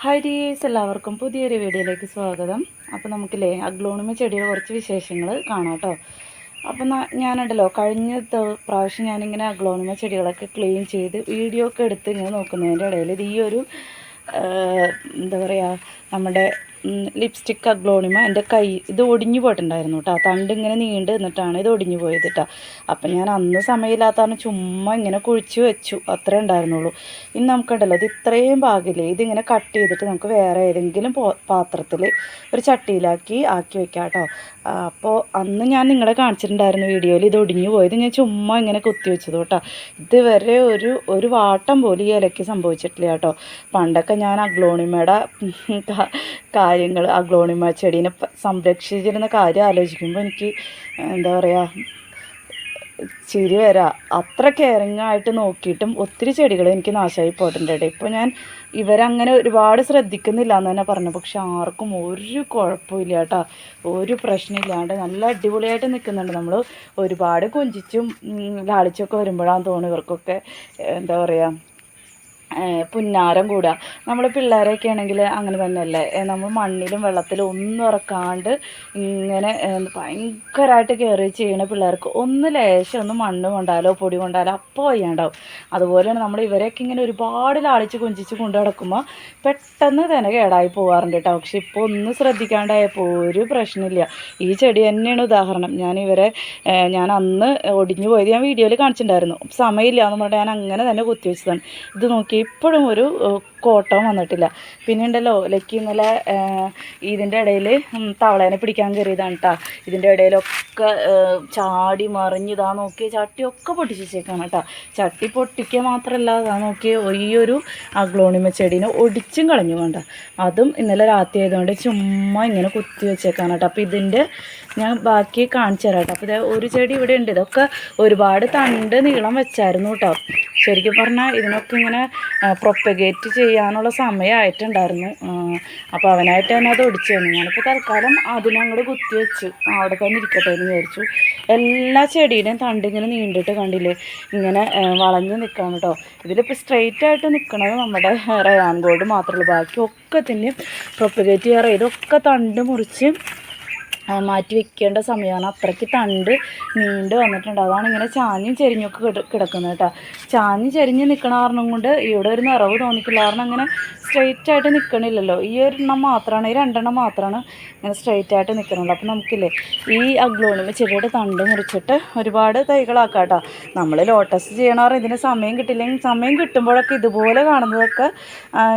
Hi dears എല്ലാവർക്കും പുതിയൊരു വീഡിയോയിലേക്ക് സ്വാഗതം. അപ്പോൾ നമുക്കില്ലേ അഗ്ലോണിമ ചെടിയുടെ കുറച്ച് വിശേഷങ്ങൾ കാണാം കേട്ടോ. അപ്പം ഞാനുണ്ടല്ലോ കഴിഞ്ഞ പ്രാവശ്യം ഞാനിങ്ങനെ അഗ്ലോണിമ ചെടികളൊക്കെ ക്ലീൻ ചെയ്ത് വീഡിയോ ഒക്കെ എടുത്ത് ഇങ്ങനെ നോക്കുന്നതിന്റെ ഇടയിൽ ഇത് ഈ ഒരു എന്താ പറയുക നമ്മുടെ ലിപ്സ്റ്റിക് അഗ്ലോണിമ എന്റെ കൈ ഇത് ഒടിഞ്ഞു പോയിട്ടുണ്ടായിരുന്നു കേട്ടോ തണ്ട് ഇങ്ങനെ നീണ്ട് നിന്നിട്ടാണ് ഇത് ഒടിഞ്ഞു പോയത് കേട്ടോ അപ്പം ഞാൻ അന്ന് സമയമില്ലാത്തതാണ് ചുമ്മാ ഇങ്ങനെ കുഴിച്ച് വെച്ചു. അത്രേ ഉണ്ടായിരുന്നുള്ളൂ. ഇനി നമുക്കുണ്ടല്ലോ ഇത് ഇത്രയും ഭാഗില്ലേ ഇതിങ്ങനെ കട്ട് ചെയ്തിട്ട് നമുക്ക് വേറെ ഏതെങ്കിലും പാത്രത്തിൽ ഒരു ചട്ടിയിലാക്കി ആക്കി വെക്കാം കേട്ടോ അപ്പോൾ അന്ന് ഞാൻ നിങ്ങളെ കാണിച്ചിട്ടുണ്ടായിരുന്നു വീഡിയോയിൽ ഇത് ഒടിഞ്ഞു പോയത്. ഞാൻ ചുമ്മാ ഇങ്ങനെ കുത്തി വെച്ചത് കേട്ടോ ഇതുവരെ ഒരു ഒരു വാട്ടം പോലും ഈ ഇലയ്ക്ക് സംഭവിച്ചിട്ടില്ല കേട്ടോ പണ്ടൊക്കെ ഞാൻ അഗ്ലോണിമയുടെ കാര്യങ്ങൾ ആ ഗ്ലോണിമ ചെടീനെ സംരക്ഷിച്ചിരുന്ന കാര്യം ആലോചിക്കുമ്പോൾ എനിക്ക് എന്താ പറയുക ചിരി വരാ. അത്ര കെയറിങ് ആയിട്ട് നോക്കിയിട്ടും ഒത്തിരി ചെടികൾ എനിക്ക് നാശമായി പോയിട്ടുണ്ട് ഇപ്പോൾ ഞാൻ ഇവരങ്ങനെ ഒരുപാട് ശ്രദ്ധിക്കുന്നില്ല എന്ന് തന്നെ പറഞ്ഞു. പക്ഷെ ആർക്കും ഒരു കുഴപ്പമില്ല കേട്ടോ. ഒരു പ്രശ്നമില്ലാണ്ട് നല്ല അടിപൊളിയായിട്ട് നിൽക്കുന്നുണ്ട് നമ്മൾ ഒരുപാട് കൊഞ്ചിച്ചും ലാളിച്ചൊക്കെ വരുമ്പോഴാണ് തോന്നുന്നു ഇവർക്കൊക്കെ എന്താ പറയുക പുന്നാരം കൂടുക നമ്മൾ പിള്ളേരൊക്കെ ആണെങ്കിൽ അങ്ങനെ തന്നെയല്ലേ? നമ്മൾ മണ്ണിലും വെള്ളത്തിലും ഒന്നും ഇറക്കാണ്ട് ഇങ്ങനെ ഭയങ്കരമായിട്ട് കയറി ചെയ്യണ പിള്ളേർക്ക് ഒന്ന് ലേശം ഒന്ന് മണ്ണ് കൊണ്ടാലോ പൊടി കൊണ്ടാലോ അപ്പോൾ വയ്യാണ്ടാവും. അതുപോലെയാണ് നമ്മൾ ഇവരെയൊക്കെ ഇങ്ങനെ ഒരുപാട് ലാളിച്ച് കൊഞ്ചിച്ച് കൊണ്ടു നടക്കുമ്പോൾ പെട്ടെന്ന് തന്നെ കേടായി പോകാറുണ്ട് കേട്ടോ പക്ഷെ ഇപ്പോൾ ഒന്ന് ശ്രദ്ധിക്കാണ്ടായപ്പോൾ ഒരു പ്രശ്നമില്ല. ഈ ചെടി തന്നെയാണ് ഉദാഹരണം. ഞാൻ ഇവരെ ഞാൻ അന്ന് ഒടിഞ്ഞു പോയത് ഞാൻ വീഡിയോയിൽ കാണിച്ചിട്ടുണ്ടായിരുന്നു. സമയമില്ല എന്ന് പറഞ്ഞിട്ട് ഞാൻ അങ്ങനെ തന്നെ കുത്തിവെച്ചതാണ് ഇത് നോക്കി ഇപ്പോഴും ഒരു കോട്ടം വന്നിട്ടില്ല. പിന്നെ ഉണ്ടല്ലോ ലക്കി ഇന്നലെ ഇതിന്റെ ഇടയിൽ തവളേനെ പിടിക്കാൻ കയറിയതാണ് കേട്ടോ ഇതിന്റെ ഇടയിലൊക്കെ ചാടി മറിഞ്ഞ് ഇതാ നോക്കി ചട്ടിയൊക്കെ പൊട്ടിച്ചേക്കാണ് കേട്ടോ ചട്ടി പൊട്ടിക്കുക മാത്രമല്ല അതാ നോക്കി ഈയൊരു അഗ്ലോണിമ ചെടീനെ ഒടിച്ചും കളഞ്ഞു വേണ്ട അതും ഇന്നലെ രാത്രി ആയതുകൊണ്ട് ചുമ്മാ ഇങ്ങനെ കുത്തി വെച്ചേക്കാണ് കേട്ടോ അപ്പോൾ ഇതിന്റെ ഞാൻ ബാക്കി കാണിച്ചു തരാം കേട്ടോ അപ്പോൾ ഇത് ഒരു ചെടി ഇവിടെ ഉണ്ട്. ഇതൊക്കെ ഒരുപാട് തണ്ട് നീളം വെച്ചായിരുന്നു കേട്ടോ ശരിക്കും പറഞ്ഞാൽ ഇതിനൊക്കെ ഇങ്ങനെ പ്രൊപ്പഗേറ്റ് ചെയ്യാനുള്ള സമയമായിട്ടുണ്ടായിരുന്നു അപ്പോൾ അവനായിട്ട് തന്നെ അത് ഒടിച്ചു തന്നു ഞാനിപ്പോൾ തൽക്കാലം അതിനങ്ങോട്ട് കുത്തി വെച്ചു അവിടെ തന്നെ ഇരിക്കട്ടെ എന്ന് വിചാരിച്ചു. എല്ലാ ചെടിയുടെയും തണ്ട് ഇങ്ങനെ നീണ്ടിട്ട് കണ്ടില്ലേ? ഇങ്ങനെ വളഞ്ഞ് നിൽക്കണം കേട്ടോ ഇതിലിപ്പോൾ സ്ട്രെയിറ്റ് ആയിട്ട് നിൽക്കണത് നമ്മുടെ റയാൻ ഗോൾഡ് മാത്രമേ ഉള്ളൂ. ബാക്കി ഒക്കെ തന്നെ പ്രൊപ്പഗേറ്റ് ചെയ്യാറ് ഇതൊക്കെ തണ്ട് മുറിച്ച് മാറ്റി വെക്കേണ്ട സമയമാണ്. അത്രയ്ക്ക് തണ്ട് നീണ്ട് വന്നിട്ടുണ്ട്. അതാണ് ഇങ്ങനെ ചാഞ്ഞും ചെരിഞ്ഞൊക്കെ കിട കിടക്കുന്നത് കേട്ടോ. ചാഞ്ഞ് ചെരിഞ്ഞ് നിൽക്കണ കാരണം കൊണ്ട് ഇവിടെ ഒരു നിറവ് തോന്നിക്കില്ല. കാരണം അങ്ങനെ സ്ട്രെയിറ്റ് ആയിട്ട് നിൽക്കണില്ലല്ലോ ഈ ഒരെണ്ണം മാത്രമാണ് ഈ രണ്ടെണ്ണം മാത്രമാണ് ഇങ്ങനെ സ്ട്രെയിറ്റ് ആയിട്ട് നിൽക്കുന്നത് അപ്പോൾ നമുക്കില്ലേ ഈ അഗ്ലോണിമ ചെടിയുടെ തണ്ട് മുറിച്ചിട്ട് ഒരുപാട് തൈകളാക്കാം കേട്ടോ. നമ്മൾ ലോട്ടസ് ചെയ്യണവർ ഇതിന് സമയം കിട്ടില്ലെങ്കിൽ സമയം കിട്ടുമ്പോഴൊക്കെ ഇതുപോലെ കാണുന്നതൊക്കെ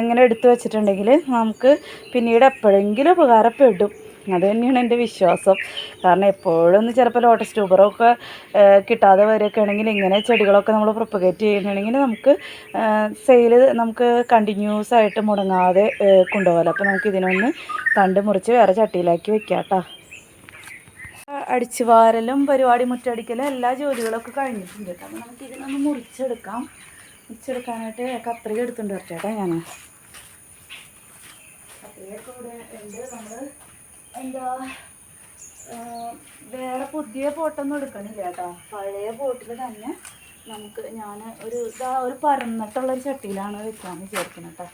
ഇങ്ങനെ എടുത്തു വെച്ചിട്ടുണ്ടെങ്കിൽ നമുക്ക് പിന്നീട് എപ്പോഴെങ്കിലും ഉപകാരപ്പെടും. അത് തന്നെയാണ് എന്റെ വിശ്വാസം. കാരണം എപ്പോഴും ഒന്ന് ചിലപ്പോൾ ലോട്ടസ് ട്യൂബറൊക്കെ കിട്ടാതെ വരികയൊക്കെ ആണെങ്കിൽ ഇങ്ങനെ ചെടികളൊക്കെ നമ്മൾ പ്രൊപ്പഗേറ്റ് ചെയ്യണമെങ്കിൽ നമുക്ക് സെയിൽ നമുക്ക് കണ്ടിന്യൂസ് ആയിട്ട് മുടങ്ങാതെ കൊണ്ടുപോകാലോ. അപ്പോൾ നമുക്ക് ഇതിനൊന്ന് തണ്ട് മുറിച്ച് വേറെ ചട്ടിയിലാക്കി വെക്കാം കേട്ടോ. അടിച്ചു വാരലും പരിപാടി മുറ്റടിക്കലും എല്ലാ ജോലികളൊക്കെ കഴിഞ്ഞിട്ടുണ്ട് കേട്ടോ. അപ്പോൾ നമുക്ക് ഇതിനൊന്ന് മുറിച്ചെടുക്കാം. മുറിച്ചെടുക്കാനായിട്ട് കത്രിക എടുത്തുകൊണ്ട് വരട്ടെ കേട്ടോ ഞാൻ കത്രികയൊക്കെ ഇവിടെ ഉണ്ട്. നമ്മൾ എന്താ വേറെ പുതിയ പോട്ടൊന്നും എടുക്കണില്ല കേട്ടോ. പഴയ പോട്ടിൽ തന്നെ നമുക്ക് ഞാൻ ഒരു ഇതാ ഒരു പറന്നിട്ടുള്ള ഒരു ചട്ടിയിലാണ് വെക്കാൻ വിചാരിക്കുന്നത് കേട്ടോ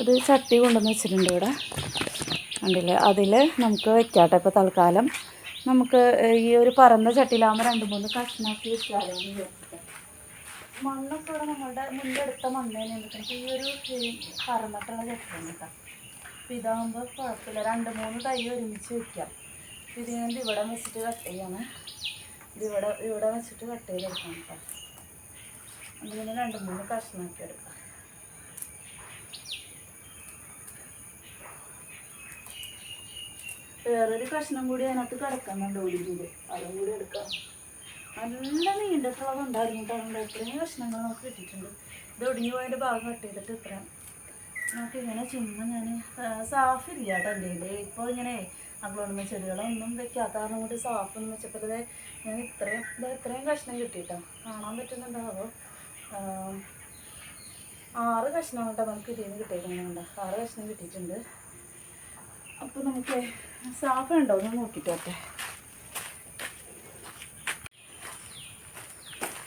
ഒരു ചട്ടി കൊണ്ടുവന്ന് വെച്ചിട്ടുണ്ട് ഇവിടെ. ഉണ്ടല്ലേ അതിൽ നമുക്ക് വെക്കാട്ടെ ഇപ്പോൾ തൽക്കാലം. നമുക്ക് ഈ ഒരു പറന്ന ചട്ടിയിലാകുമ്പോൾ രണ്ട് മൂന്ന് കഷ്ണാക്കി വെച്ചാലോ എന്ന് മണ്ണൊക്കെ ഇവിടെ നമ്മളുടെ മുന്നെടുത്ത മണ്ണ് തന്നെയാണ് ഈ ഒരു പറഞ്ഞിട്ടുള്ള ചട്ടിയാണ് കേട്ടോ. അപ്പോൾ ഇതാകുമ്പോൾ കുഴപ്പമില്ല. രണ്ട് മൂന്ന് തൈ ഒരുമിച്ച് വെക്കാം. ഇത് ഞാൻ ഇവിടെ വെച്ചിട്ട് കട്ട് ചെയ്യാണ്. ഇത് ഇവിടെ ഇവിടെ വെച്ചിട്ട് കട്ട് ചെയ്തെടുക്കാം കേട്ടോ. അതിന് രണ്ട് മൂന്ന് കഷ്ണമാക്കി എടുക്കാം. വേറൊരു കഷ്ണം കൂടി അതിനകത്ത് കിടക്കുന്നുണ്ട് ഒളിവിൽ അതും കൂടി എടുക്കാം. നല്ല നീണ്ടിട്ടുള്ളതുണ്ടായിരുന്നു കേട്ടോ ഇത്രയും കഷ്ണങ്ങൾ നമുക്ക് കിട്ടിയിട്ടുണ്ട്. ഇത് ഒടിഞ്ഞു പോയതിന്റെ ഭാഗം കട്ട് ചെയ്തിട്ട് ഇത്ര. നമുക്ക് ഇങ്ങനെ ചുമ്മാ ഞാൻ സാഫില്ല കേട്ടോ എന്റെ ഇത് ഇപ്പോൾ ഇങ്ങനെ അഗ്ലോണിമ ചെടികളൊന്നും വെക്കാത്ത കാരണം കൊണ്ട് സാഫൊന്നും വെച്ചപ്പോൾ ദേ ഞാൻ ഇത്രയും ഇത് ഇത്രയും കഷ്ണം കിട്ടിയിട്ടോ. കാണാൻ പറ്റുന്നുണ്ടാവോ? ആറ് കഷ്ണം കേട്ടോ നമുക്ക് ഇതിൽ നിന്ന് കിട്ടിയിട്ടുണ്ട് ആറ് കഷ്ണം കിട്ടിയിട്ടുണ്ട്. അപ്പോൾ നമുക്ക് സാഫ് ഉണ്ടോ? ഒന്ന് നോക്കിയിട്ട്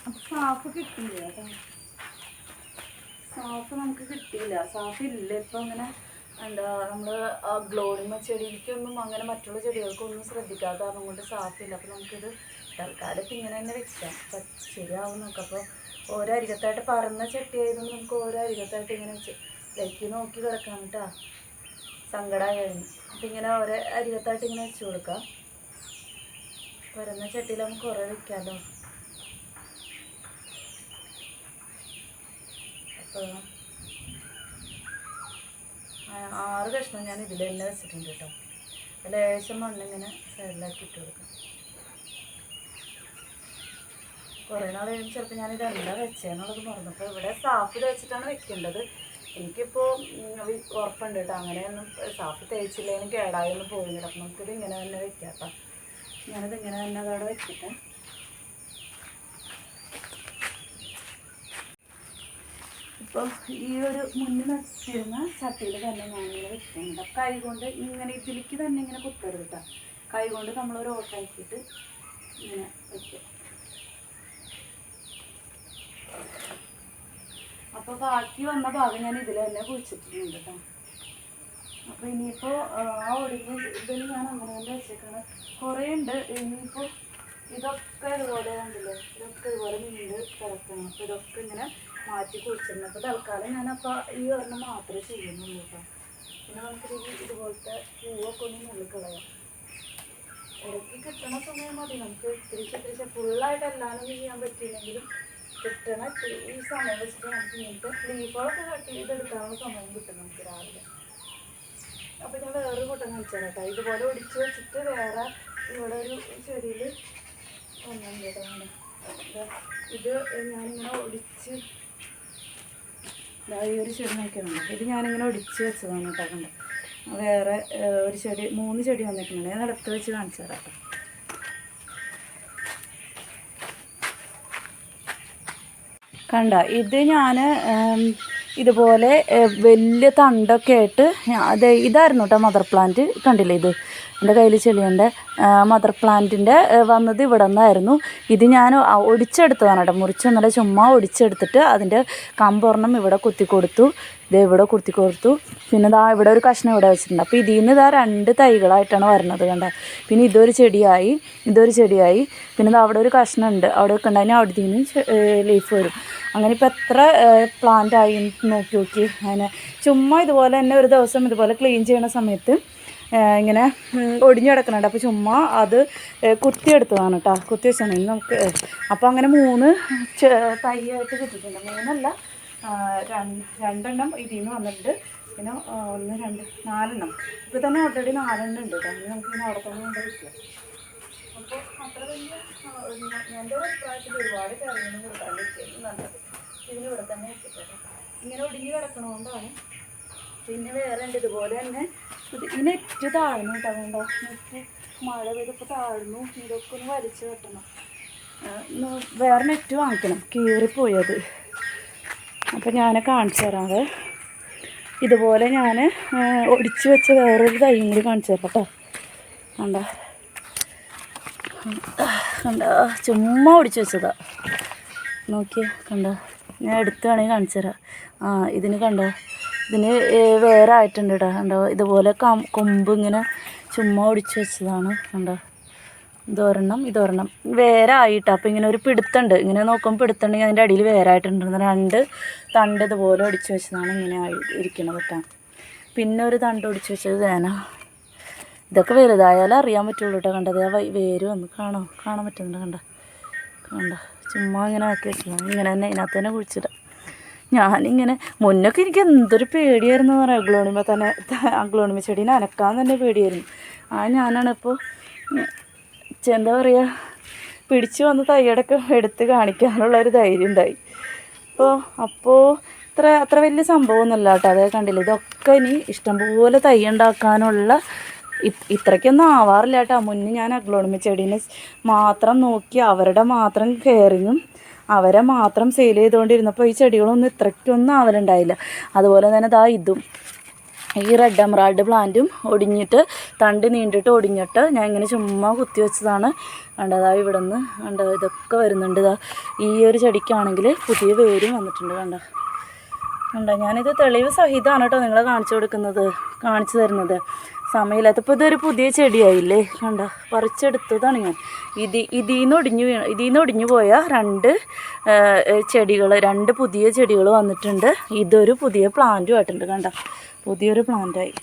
വരട്ടെ സാഫ് കിട്ടിയില്ല? കേട്ടോ സാഫ് നമുക്ക് കിട്ടിയില്ല. സാഫ് ഇല്ല. ഇപ്പം അങ്ങനെ എന്താ നമ്മൾ ഗ്ലോറിമ ചെടിക്കൊന്നും അങ്ങനെ മറ്റുള്ള ചെടികൾക്കൊന്നും ശ്രദ്ധിക്കാത്ത കാരണം കൊണ്ട് സാഫില്ല അപ്പോൾ നമുക്കിത് തൽക്കാലം ഇപ്പം ഇങ്ങനെ തന്നെ അപ്പം ശരിയാവും നമുക്ക് അപ്പോൾ ഓരോ അരികത്തായിട്ട് പറന്ന ചട്ടി ആയതുകൊണ്ട് നമുക്ക് ഓരോ അരികത്തായിട്ട് ഇങ്ങനെ വെച്ച് ലൈക്ക് നോക്കി കിടക്കാം കേട്ടോ. സങ്കടമായിരുന്നു അപ്പൊ അപ്പം ഇങ്ങനെ ഓരോ അരികത്തായിട്ട് ഇങ്ങനെ വെച്ച് കൊടുക്കാം. പരന്ന ചട്ടിയിൽ നമുക്ക് കുറേ വെക്കാമല്ലോ അപ്പോൾ ആറ് കഷ്ണം ഞാൻ ഇതിലെല്ലാം വെച്ചിട്ടുണ്ട് കേട്ടോ. ലേശം മണ്ണിങ്ങനെ സൈഡിലാക്കി ഇട്ട് കൊടുക്കാം. കുറേ നാൾ കഴിയുമ്പോൾ ചിലപ്പോൾ ഞാൻ ഇതെല്ലാം വെച്ചേന്നുള്ളത് മറന്നു അപ്പോൾ ഇവിടെ സാഫിൽ വെച്ചിട്ടാണ് വെക്കേണ്ടത്. എനിക്കിപ്പോൾ ഉറപ്പുണ്ട് കേട്ടോ. അങ്ങനെയൊന്നും സാഫ് തേച്ചില്ലെങ്കിലും കേടായൊന്നും പോയില്ല അപ്പം നമുക്കിത് ഇങ്ങനെ തന്നെ വെക്കാം കേട്ടോ. ഞാനിത് ഇങ്ങനെ തന്നെ അതവിടെ വെച്ചിട്ട് ഇപ്പോൾ ഈ ഒരു മുന്നിൽ നട്ടിരുന്ന ചട്ടിയിൽ തന്നെ ഞാനിങ്ങനെ വെക്കുന്നുണ്ട് അപ്പം കൈ കൊണ്ട് ഇങ്ങനെ ഇതിലേക്ക് തന്നെ ഇങ്ങനെ കുത്തരുത് കേട്ടോ. കൈ കൊണ്ട് നമ്മൾ ഒരു ഓട്ടാക്കിയിട്ട് ഇങ്ങനെ വെക്കും അപ്പോൾ ബാക്കി വന്ന ഭാഗം ഞാൻ ഇതിൽ തന്നെ കുഴിച്ചിട്ടുണ്ട് കേട്ടോ. അപ്പോൾ ഇനിയിപ്പോൾ ആ ഒടിഞ്ഞ ഇതിൽ ഞാൻ അങ്ങനെ തന്നെ വെച്ചേക്കാണ്. കുറേ ഉണ്ട്. ഇനിയിപ്പോൾ ഇതൊക്കെ ഇതുപോലെ കണ്ടില്ലേ? ഇതൊക്കെ ഇതുപോലെ നീണ്ട് കിടക്കണം. അപ്പോൾ ഇതൊക്കെ ഇങ്ങനെ മാറ്റി കുഴിച്ചിരുന്നു അപ്പോൾ തൽക്കാലം ഞാനപ്പോൾ ഈ ഒരെണ്ണം മാത്രമേ ചെയ്യുന്നുള്ളൂ കേട്ടോ പിന്നെ നമുക്കൊരു ഇതുപോലത്തെ പൂവൊക്കെ ഒന്ന് നുള്ളി കളയാം ഇടയ്ക്ക് കിട്ടണ സമയം മതി. നമുക്ക് ഇത്തിരി ഇത്തിരി ഫുള്ളായിട്ട് എല്ലാവരും ചെയ്യാൻ പറ്റിയില്ലെങ്കിലും കിട്ടണ ഈ സമയം വെച്ചിട്ട് നമുക്ക് ഇങ്ങനത്തെ ലീഫുകളൊക്കെ കട്ട് ചെയ്തെടുക്കാനുള്ള സമയം കിട്ടും നമുക്ക് രാവിലെ. അപ്പോൾ ഞാൻ വേറൊരു കൂട്ടം കാണിച്ചു കേട്ടോ ഇതുപോലെ ഒടിച്ച് വെച്ചിട്ട് വേറെ ഇവിടെ ഒരു ചെടിയിൽ ഒന്നാം കേട്ടോ ഇത് ഞാനിങ്ങനെ ഒടിച്ച് ഈ ഒരു ചെടി നോക്കിയാണല്ലോ ഇത് ഞാനിങ്ങനെ ഒടിച്ച് വെച്ചതാണ് കേട്ടോ കണ്ട്? വേറെ ഒരു ചെടി മൂന്ന് ചെടി വന്നിട്ടുണ്ട്. ഞാൻ അടുത്ത് വെച്ച് കാണിച്ചു തരാം കണ്ട? ഇത് ഞാൻ ഇതുപോലെ വലിയ തണ്ടൊക്കെ ആയിട്ട് അത് ഇതായിരുന്നു കേട്ടോ മദർ പ്ലാന്റ്. കണ്ടില്ലേ ഇത്? എന്റെ കയ്യിൽ ചെളിയുണ്ട്. മദർ പ്ലാന്റിന്റെ വന്നത് ഇവിടെ നിന്നായിരുന്നു. ഇത് ഞാൻ ഒടിച്ചെടുത്തതാണ് കേട്ടോ. മുറിച്ചൊന്നല്ല ചുമ്മാ ഒടിച്ചെടുത്തിട്ട് അതിന്റെ കമ്പൊരെണ്ണം ഇവിടെ കുത്തി കൊടുത്തു ഇത് ഇവിടെ കുത്തി കൊടുത്തു പിന്നെ ഇതാ ഇവിടെ ഒരു കഷ്ണം ഇവിടെ വെച്ചിട്ടുണ്ട്. അപ്പോൾ ഇതിൽ നിന്ന് ഇതാ രണ്ട് തൈകളായിട്ടാണ് വരുന്നത് കണ്ട? പിന്നെ ഇതൊരു ചെടിയായി. ഇതൊരു ചെടിയായി. പിന്നെ ദാ അവിടെ ഒരു കഷ്ണം ഉണ്ട് അവിടെ വെക്കണ്ട അതിന് അവിടെ നിന്ന് ലീഫ് വരും. അങ്ങനെ ഇപ്പോൾ എത്ര പ്ലാന്റ് ആയി നോക്കി നോക്കി. അങ്ങനെ ചുമ്മാ ഇതുപോലെ തന്നെ ഒരു ദിവസം ഇതുപോലെ ക്ലീൻ ചെയ്യുന്ന സമയത്ത് ഇങ്ങനെ ഒടിഞ്ഞു കിടക്കുന്നുണ്ട് അപ്പോൾ ചുമ്മാ അത് കുത്തിയെടുത്തതാണ് കേട്ടോ കുത്തി വെച്ചാണ്. ഇനി നമുക്ക് അപ്പോൾ അങ്ങനെ മൂന്ന് തൈയായിട്ട് കിട്ടിയിട്ടുണ്ട്. മൂന്നല്ല രണ്ടെണ്ണം ഇതിൽ നിന്ന് വന്നിട്ടുണ്ട്. പിന്നെ ഒന്ന് രണ്ട് നാലെണ്ണം. ഇപ്പോൾ തന്നെ ഓൾറെഡി നാലെണ്ണം ഉണ്ട് കേട്ടോ നമുക്ക് ഇങ്ങനെ അവിടെ തന്നെ കൊണ്ട് വയ്ക്കാം അപ്പോൾ അത്ര വലിയ എന്റെ ഒരു അഭിപ്രായത്തിൽ ഒരുപാട് കാര്യങ്ങൾ പറ്റിയത് നല്ലത്. ഇതിന് ഇവിടെ തന്നെ ഇങ്ങനെ ഒടിഞ്ഞ് കിടക്കണോണ്ടാണ് പിന്നെ വേറെ ഉണ്ട്. ഇതുപോലെ തന്നെ ഇത് ഈ താഴ്ന്നു കേട്ടോ കണ്ടോ? മഴ പെയ്തപ്പോൾ താഴ്ന്നു. ഇതൊക്കെ ഒന്ന് വലിച്ചു കെട്ടണം. വേറെ നെറ്റ് വാങ്ങിക്കണം. കീറിപ്പോയത്. അപ്പം ഞാൻ കാണിച്ചു തരാം ഇതുപോലെ ഞാൻ ഒടിച്ചു വെച്ച വേറൊരു തൈയും കൂടി കാണിച്ചു തരാം കേട്ടോ. കണ്ട? കണ്ട? ചുമ്മാ ഒടിച്ചു വെച്ചതാ. നോക്കിയേ കണ്ടോ? ഞാൻ എടുത്ത് കാണിച്ചു തരാം. ആ ഇതിന് കണ്ടോ? ഇതിന് ഏ, വേറെ ആയിട്ടുണ്ട് കേട്ടോ കണ്ടോ? ഇതുപോലെ കൊമ്പ് ഇങ്ങനെ ചുമ്മാ ഒടിച്ചു വെച്ചതാണ്. കണ്ടോ? ഇതൊരെണ്ണം ഇതൊരെണ്ണം. വേറെ ആയിട്ട്. അപ്പോൾ ഇങ്ങനെ ഒരു പിടുത്തുണ്ട്. ഇങ്ങനെ നോക്കുമ്പോൾ പിടുത്തുണ്ടെങ്കിൽ അതിന്റെ അടിയിൽ വേറെ ആയിട്ടുണ്ട് രണ്ട് തണ്ട് ഇതുപോലെ ഒടിച്ചു വെച്ചതാണ് ഇങ്ങനെ ഇരിക്കണത് കേട്ടോ പിന്നെ ഒരു തണ്ട് ഒടിച്ചു വെച്ചത് തേന. ഇതൊക്കെ വലുതായാലേ അറിയാൻ പറ്റുള്ളൂ കേട്ടോ കണ്ടത് ആ വേര് വന്ന് കാണോ? കാണാൻ പറ്റുന്നുണ്ട്? കണ്ട? കണ്ട? ചുമ്മാ ഇങ്ങനെ ആക്കി വെച്ചതാണ്. ഇങ്ങനെ തന്നെ ഇതിനകത്ത് തന്നെ കുഴിച്ചിടാം. ഞാനിങ്ങനെ മുന്നൊക്കെ എനിക്ക് എന്തൊരു പേടിയായിരുന്നു എന്ന് പറയാം. അഗ്ലോണിമ തന്നെ അഗ്ലോണിമ ചെടീനെ അനക്കാൻ തന്നെ പേടിയായിരുന്നു. ആ ഞാനാണ് ഇപ്പോൾ എന്താ പറയുക പിടിച്ചു വന്ന് തയ്യടക്കം എടുത്ത് കാണിക്കാനുള്ള ഒരു ധൈര്യം ഉണ്ടായി. അപ്പോൾ അപ്പോൾ ഇത്ര അത്ര വലിയ സംഭവമൊന്നുമല്ല കേട്ടോ. അതേ കണ്ടില്ല ഇതൊക്കെ ഇനി ഇഷ്ടംപോലെ തൈ ഉണ്ടാക്കാനുള്ള ഇത്- ഇത്രയ്ക്കൊന്നും ആവാറില്ല കേട്ടോ. മുന്നേ ഞാൻ അഗ്ലോണിമ ചെടീനെ മാത്രം നോക്കി അവരുടെ മാത്രം കെയറിങ്ങും അവരെ മാത്രം സെയിൽ ചെയ്തുകൊണ്ടിരുന്നപ്പോൾ ഈ ചെടികളൊന്നും ഇത്രയ്ക്കൊന്നും ആവലുണ്ടായില്ല. അതുപോലെ തന്നെ ദാ ഇതും. ഈ റെഡ് എമറാൾഡ് പ്ലാന്റും ഒടിഞ്ഞിട്ട് തണ്ട് നീണ്ടിട്ട് ഒടിഞ്ഞിട്ട് ഞാൻ ഇങ്ങനെ ചുമ്മാ കുത്തി വെച്ചതാണ്. കണ്ടതാ ഇവിടെ നിന്ന് കണ്ടോ ഇതൊക്കെ വരുന്നുണ്ട് ഈ ഒരു ചെടിക്കാണെങ്കിൽ പുതിയ വേരും വന്നിട്ടുണ്ട് കണ്ടോ. കണ്ടോ ഞാനിത് തെളിവ് സഹിതമാണ് കേട്ടോ നിങ്ങൾ കാണിച്ചു കൊടുക്കുന്നത് കാണിച്ചു തരുന്നത്. സമയമില്ലാത്ത ഇപ്പോൾ ഇതൊരു പുതിയ ചെടിയായില്ലേ കണ്ട പറിച്ചെടുത്തതാണ് ഞാൻ. ഇതി ഇതിന്ന് ഒടിഞ്ഞു വീണ ഇതിന്ന് ഒടിഞ്ഞു പോയ രണ്ട് ചെടികൾ രണ്ട് പുതിയ ചെടികൾ വന്നിട്ടുണ്ട്. ഇതൊരു പുതിയ പ്ലാന്റും ആയിട്ടുണ്ട് കണ്ടോ പുതിയൊരു പ്ലാന്റായി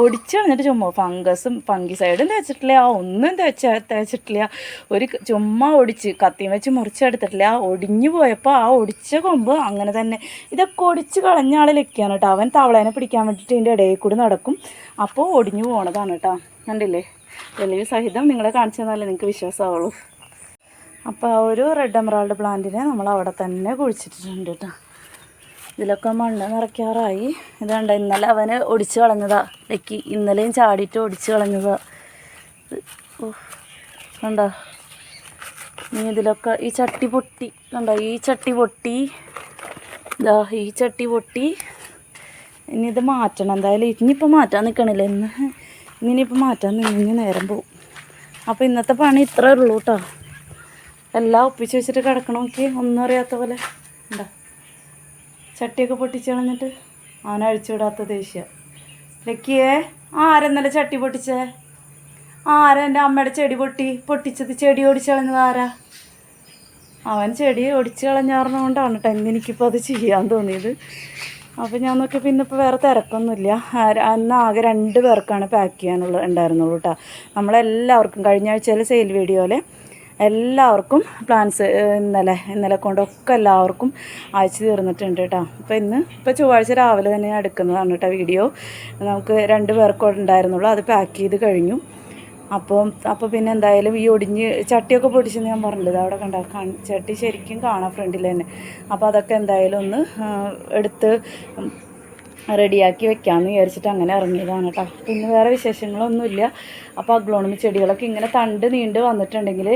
ഒടിച്ച് കളഞ്ഞിട്ട് ചുമ്മാ ഫംഗസും ഫംഗി ഫംഗിസൈഡും തേച്ചിട്ടില്ല ഒന്നും തേച്ച തേച്ചിട്ടില്ല. ഒരു ചുമ്മാ ഒടിച്ച് കത്തിയും വെച്ച് മുറിച്ചെടുത്തിട്ടില്ല. ഒടിഞ്ഞു പോയപ്പോൾ ആ ഒടിച്ച കൊമ്പ് അങ്ങനെ തന്നെ. ഇതൊക്കെ ഒടിച്ച് കളഞ്ഞ ആൾ ലക്കിയാണ് കേട്ടോ അവൻ തവളേനെ പിടിക്കാൻ വേണ്ടിയിട്ട് ഇതിന്റെ ഇടയിൽ കൂടി നടക്കും. അപ്പോൾ ഒടിഞ്ഞു പോണതാണ് കേട്ടോ കണ്ടില്ലേ? തെളിവ് സഹിതം നിങ്ങളെ കാണിച്ചു തന്നാലേ നിങ്ങൾക്ക് വിശ്വാസമാവുള്ളൂ അപ്പോൾ ആ ഒരു റെഡ് എമറാൾഡ് പ്ലാന്റിനെ നമ്മൾ അവിടെ തന്നെ കുഴിച്ചിട്ടിട്ടുണ്ട് കേട്ടോ ഇതിലൊക്കെ മണ്ണ് നിറയ്ക്കാറായി. ഇതുണ്ട് ഇന്നലെ അവന് ഒടിച്ച് കളഞ്ഞതാ. ലക്കി ഇന്നലെയും ചാടിയിട്ട് ഒടിച്ച് കളഞ്ഞതാ. ഇത് കണ്ടോ? ഇനി ഇതിലൊക്കെ ഈ ചട്ടി പൊട്ടി കണ്ടോ? ഈ ചട്ടി പൊട്ടി ഇതാ ഈ ചട്ടി പൊട്ടി. ഇനി ഇത് മാറ്റണം എന്തായാലും. ഇനിയിപ്പോൾ മാറ്റാൻ നിൽക്കണില്ല ഇന്ന് ഇനിയിപ്പോൾ മാറ്റാൻ നിന്ന് നേരം പോവും. അപ്പോൾ ഇന്നത്തെ പണി ഇത്രേ ഉള്ളൂ കേട്ടോ. എല്ലാം ഒപ്പിച്ച് വെച്ചിട്ട് കിടക്കണമെങ്കിൽ ഒന്നും അറിയാത്ത പോലെ. ഉണ്ടോ ചട്ടിയൊക്കെ പൊട്ടിച്ച് കളഞ്ഞിട്ട് അഴിച്ചുവിടാത്ത ദേഷ്യ. ലക്കിയേ ആരെന്നല്ല ചട്ടി പൊട്ടിച്ചേ? ആരാ എന്റെ അമ്മയുടെ ചെടി പൊട്ടി പൊട്ടിച്ചത് ചെടി ഓടിച്ചു കളഞ്ഞത് ആരാ? അവൻ ചെടി ഒടിച്ചു കളഞ്ഞാറിന് കൊണ്ടാണ് കേട്ടോ എനിക്കിപ്പോൾ അത് ചെയ്യാൻ തോന്നിയത്. അപ്പോൾ ഞാൻ നോക്കിയപ്പോൾ പിന്നെ ഇപ്പോൾ വേറെ തിരക്കൊന്നുമില്ല. അന്ന് ആകെ രണ്ട് പേർക്കാണ് പാക്ക് ചെയ്യാനുള്ള ഉണ്ടായിരുന്നുള്ളൂ കേട്ടോ നമ്മളെല്ലാവർക്കും കഴിഞ്ഞ ആഴ്ചയിലെ സെയിൽ വീഡിയോയിൽ എല്ലാവർക്കും പ്ലാൻസ് ഇന്നലെ ഇന്നലെ കൊണ്ടൊക്കെ എല്ലാവർക്കും അയച്ചു തീർന്നിട്ടുണ്ട് കേട്ടോ അപ്പോൾ ഇന്ന് ഇപ്പോൾ ചൊവ്വാഴ്ച രാവിലെ തന്നെ എടുക്കുന്നതാണ് കേട്ടോ വീഡിയോ നമുക്ക് രണ്ട് പേർക്കും ഉണ്ടായിരുന്നുള്ളൂ. അത് പാക്ക് ചെയ്ത് കഴിഞ്ഞു. അപ്പോൾ അപ്പോൾ പിന്നെ എന്തായാലും ഈ ഒടിഞ്ഞ് ചട്ടിയൊക്കെ പൊടിച്ചെന്ന് ഞാൻ പറഞ്ഞില്ല അവിടെ കണ്ട ചട്ടി ശരിക്കും കാണാം ഫ്രണ്ടിൽ തന്നെ. അപ്പോൾ അതൊക്കെ എന്തായാലും ഒന്ന് എടുത്ത് റെഡിയാക്കി വെക്കാമെന്ന് വിചാരിച്ചിട്ട് അങ്ങനെ ഇറങ്ങിയതാണ് കേട്ടോ പിന്നെ വേറെ വിശേഷങ്ങളൊന്നുമില്ല. അപ്പോൾ അഗ്ലോണമി ചെടികളൊക്കെ ഇങ്ങനെ തണ്ട് നീണ്ട് വന്നിട്ടുണ്ടെങ്കിൽ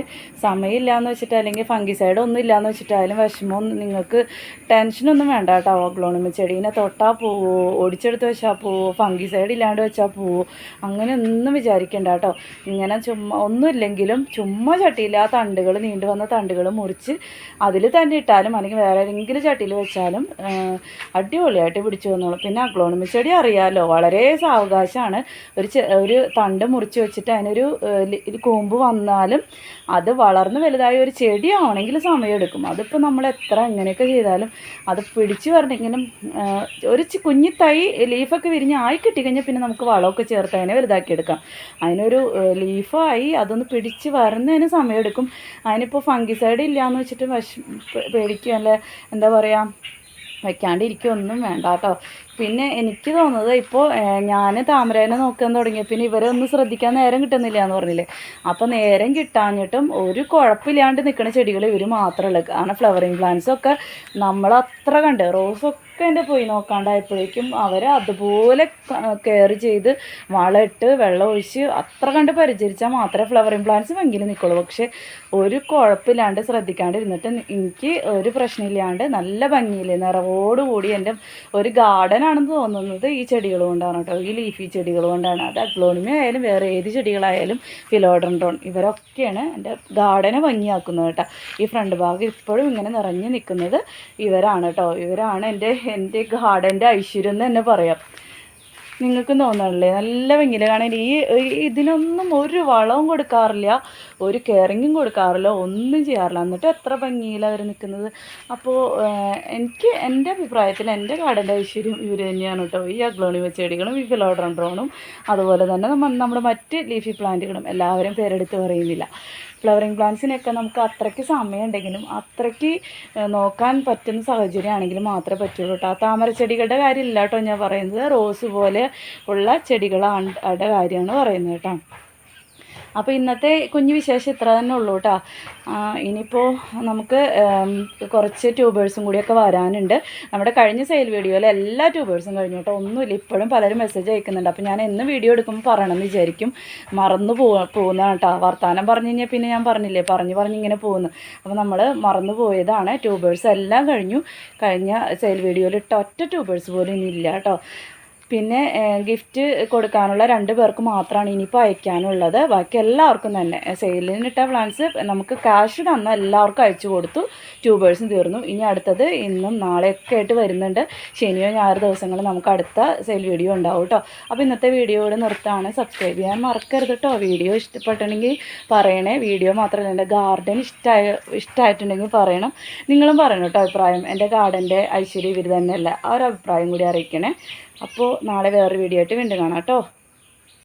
സമയമില്ല എന്ന് വെച്ചിട്ട് അല്ലെങ്കിൽ ഫംഗിസൈഡ് ഒന്നും ഇല്ലയെന്ന് വെച്ചിട്ടായാലും വിഷമമൊന്നും നിങ്ങൾക്ക് ടെൻഷനൊന്നും വേണ്ട കേട്ടോ അഗ്ലോണമി ചെടീനെ തൊട്ടാൽ പോവോ ഒടിച്ചെടുത്ത് വെച്ചാൽ പോവോ ഫംഗിസൈഡ് ഇല്ലാണ്ട് വെച്ചാൽ പോവോ അങ്ങനെ ഒന്നും വിചാരിക്കേണ്ട കേട്ടോ ഇങ്ങനെ ചുമ്മാ ഒന്നുമില്ലെങ്കിലും ചുമ്മാ ചട്ടിയിൽ ആ തണ്ടുകൾ നീണ്ടു വന്ന തണ്ടുകൾ മുറിച്ച് അതിൽ തന്നെ ഇട്ടാലും അല്ലെങ്കിൽ വേറെ ഏതെങ്കിലും ചട്ടിയിൽ വെച്ചാലും അടിപൊളിയായിട്ട് പിടിച്ചു വന്നോളും. പിന്നെ അഗ്ലോണമി ചെടി അറിയാമല്ലോ വളരെ സാവകാശമാണ്. ഒരു ഒരു തണ്ട് മുറിച്ച് വെച്ചിട്ട് അതിനൊരു കൂമ്പ് വന്നാലും അത് വളർന്ന് വലുതായ ഒരു ചെടിയാണെങ്കിൽ സമയമെടുക്കും. അതിപ്പോൾ നമ്മൾ എത്ര എങ്ങനെയൊക്കെ ചെയ്താലും അത് പിടിച്ചു വരണമെങ്കിലും ഒരു കുഞ്ഞി തൈ ലീഫൊക്കെ വിരിഞ്ഞ് ആയി കിട്ടിക്കഴിഞ്ഞാൽ പിന്നെ നമുക്ക് വളമൊക്കെ ചേർത്ത് അതിനെ വലുതാക്കിയെടുക്കാം. അതിനൊരു ലീഫായി അതൊന്ന് പിടിച്ച് വരുന്നതിന് സമയമെടുക്കും. അതിനിപ്പോൾ ഫംഗിസൈഡ് ഇല്ലയെന്ന് വെച്ചിട്ട് വിഷ പേടിക്കുക അല്ലെ എന്താ പറയുക വെക്കാണ്ടിരിക്കുകയൊന്നും വേണ്ട കേട്ടോ പിന്നെ എനിക്ക് തോന്നുന്നത് ഇപ്പോൾ ഞാൻ താമരേനെ നോക്കാൻ തുടങ്ങിയ പിന്നെ ഇവരെ ഒന്നും ശ്രദ്ധിക്കാൻ നേരം കിട്ടുന്നില്ല എന്ന് പറഞ്ഞില്ലേ? അപ്പോൾ നേരം കിട്ടാഞ്ഞിട്ടും ഒരു കുഴപ്പമില്ലാണ്ട് നിൽക്കുന്ന ചെടികൾ ഇവർ മാത്രമല്ല കാരണം ഫ്ലവറിങ് പ്ലാന്റ്സൊക്കെ നമ്മളത്ര കണ്ട് റോസൊക്കെ എന്റെ പോയി നോക്കാണ്ടായപ്പോഴേക്കും അവർ അതുപോലെ കെയർ ചെയ്ത് വളമിട്ട് വെള്ളം ഒഴിച്ച് അത്ര കണ്ട് പരിചരിച്ചാൽ മാത്രമേ ഫ്ലവറിങ് പ്ലാന്റ്സ് ഭംഗിയിൽ നിൽക്കുള്ളൂ പക്ഷേ ഒരു കുഴപ്പമില്ലാണ്ട് ശ്രദ്ധിക്കാണ്ട് ഇരുന്നിട്ട് എനിക്ക് ഒരു പ്രശ്നമില്ലാണ്ട് നല്ല ഭംഗിയിൽ നിറവോടുകൂടി എന്റെ ഒരു ഗാർഡൻ ആണെന്ന് തോന്നുന്നത് ഈ ചെടികൾ കൊണ്ടാണ് കേട്ടോ. ഈ ലീഫി ചെടികൾ കൊണ്ടാണ്. അത് അഗ്ലോണിമ ആയാലും വേറെ ഏത് ചെടികളായാലും ഫിലോഡൻഡ്രോൺ ഇവരൊക്കെയാണ് എന്റെ ഗാർഡനെ ഭംഗിയാക്കുന്നത് കേട്ടോ. ഈ ഫ്രണ്ട് ഭാഗം ഇപ്പോഴും ഇങ്ങനെ നിറഞ്ഞു നിൽക്കുന്നത് ഇവരാണ് കേട്ടോ. ഇവരാണ് എന്റെ എന്റെ ഗാർഡന്റെ ഐശ്വര്യം എന്ന് തന്നെ പറയാം. നിങ്ങൾക്കും തോന്നണില്ലേ നല്ല ഭംഗിയില്ല കാരണം ഈ ഇതിനൊന്നും ഒരു വളവും കൊടുക്കാറില്ല ഒരു കെയറിങ്ങും കൊടുക്കാറില്ല ഒന്നും ചെയ്യാറില്ല. എന്നിട്ട് എത്ര ഭംഗിയിലാണ് അവർ നിൽക്കുന്നത് അപ്പോൾ എനിക്ക് എന്റെ അഭിപ്രായത്തിൽ എന്റെ കാടന്റെ ഐശ്വര്യം ഇവർ തന്നെയാണ് കേട്ടോ. ഈ അഗ്ലോണിമ ചെടികളും ഈ ഫിലോഡ്രോണും അതുപോലെ തന്നെ നമ്മൾ നമ്മുടെ മറ്റ് ലീഫി പ്ലാന്റുകളും എല്ലാവരും പേരെടുത്ത് പറയുന്നില്ല. ഫ്ലവറിങ് പ്ലാന്റ്സിനൊക്കെ നമുക്ക് അത്രയ്ക്ക് സമയമുണ്ടെങ്കിലും അത്രയ്ക്ക് ഏഹ്, നോക്കാൻ പറ്റുന്ന സാഹചര്യമാണെങ്കിൽ മാത്രമേ പറ്റുള്ളൂ കേട്ടോ താമര ചെടികളുടെ കാര്യമില്ല കേട്ടോ ഞാൻ പറയുന്നത്. റോസ് പോലെ ഉള്ള ചെടികളാണ് കാര്യമാണ് പറയുന്നത് കേട്ടോ അപ്പോൾ ഇന്നത്തെ കുഞ്ഞു വിശേഷം ഇത്ര തന്നെ ഉള്ളൂ കേട്ടോ ഇനിയിപ്പോൾ നമുക്ക് കുറച്ച് ട്യൂബേഴ്സും കൂടിയൊക്കെ വരാനുണ്ട്. നമ്മുടെ കഴിഞ്ഞ സെയിൽ വീഡിയോയിൽ എല്ലാ ട്യൂബേഴ്സും കഴിഞ്ഞു കേട്ടോ ഒന്നുമില്ല ഇപ്പോഴും പലരും മെസ്സേജ് അയക്കുന്നുണ്ട്. അപ്പോൾ ഞാൻ എന്ന് വീഡിയോ എടുക്കുമ്പോൾ പറയണമെന്ന് വിചാരിക്കും. മറന്നു പോ പോകുന്നതാണ് കേട്ടോ വർത്താനം പറഞ്ഞു കഴിഞ്ഞാൽ പിന്നെ ഞാൻ പറഞ്ഞില്ലേ പറഞ്ഞു പറഞ്ഞ് ഇങ്ങനെ പോകുന്നു. അപ്പോൾ നമ്മൾ മറന്നു പോയതാണ് ട്യൂബേഴ്സ് എല്ലാം കഴിഞ്ഞു. കഴിഞ്ഞ സെയിൽ വീഡിയോയിൽ ഇട്ട ഒറ്റ ട്യൂബേഴ്സ് പോലും ഇല്ല കേട്ടോ പിന്നെ ഗിഫ്റ്റ് കൊടുക്കാനുള്ള രണ്ട് പേർക്ക് മാത്രമാണ് ഇനിയിപ്പോൾ അയക്കാനുള്ളത്. ബാക്കി എല്ലാവർക്കും തന്നെ. സെയിലിനിട്ട പ്ലാൻസ് നമുക്ക് ക്യാഷ് തന്ന എല്ലാവർക്കും അയച്ചു കൊടുത്തു. ട്യൂബേഴ്സും തീർന്നു. ഇനി അടുത്തത് ഇന്നും നാളെയൊക്കെ ആയിട്ട് വരുന്നുണ്ട്. ശനിയോ ഞായർ ദിവസങ്ങളിൽ നമുക്ക് അടുത്ത സെയിൽ വീഡിയോ ഉണ്ടാവും കേട്ടോ അപ്പോൾ ഇന്നത്തെ വീഡിയോ ഇവിടെ നിർത്താണ്. സബ്സ്ക്രൈബ് ചെയ്യാൻ മറക്കരുത് കേട്ടോ വീഡിയോ ഇഷ്ടപ്പെട്ടിട്ടുണ്ടെങ്കിൽ പറയണേ. വീഡിയോ മാത്രമല്ല എന്റെ ഗാർഡൻ ഇഷ്ടമായ ഇഷ്ടമായിട്ടുണ്ടെങ്കിൽ പറയണം. നിങ്ങളും പറയണം കേട്ടോ അഭിപ്രായം. എന്റെ ഗാർഡന്റെ ഐശ്വര്യ ഇവർ തന്നെയല്ല. ആ ഒരു അഭിപ്രായം കൂടി അറിയിക്കണേ. അപ്പോൾ നാളെ വേറൊരു വീഡിയോ ആയിട്ട് വീണ്ടും കാണാം കേട്ടോ.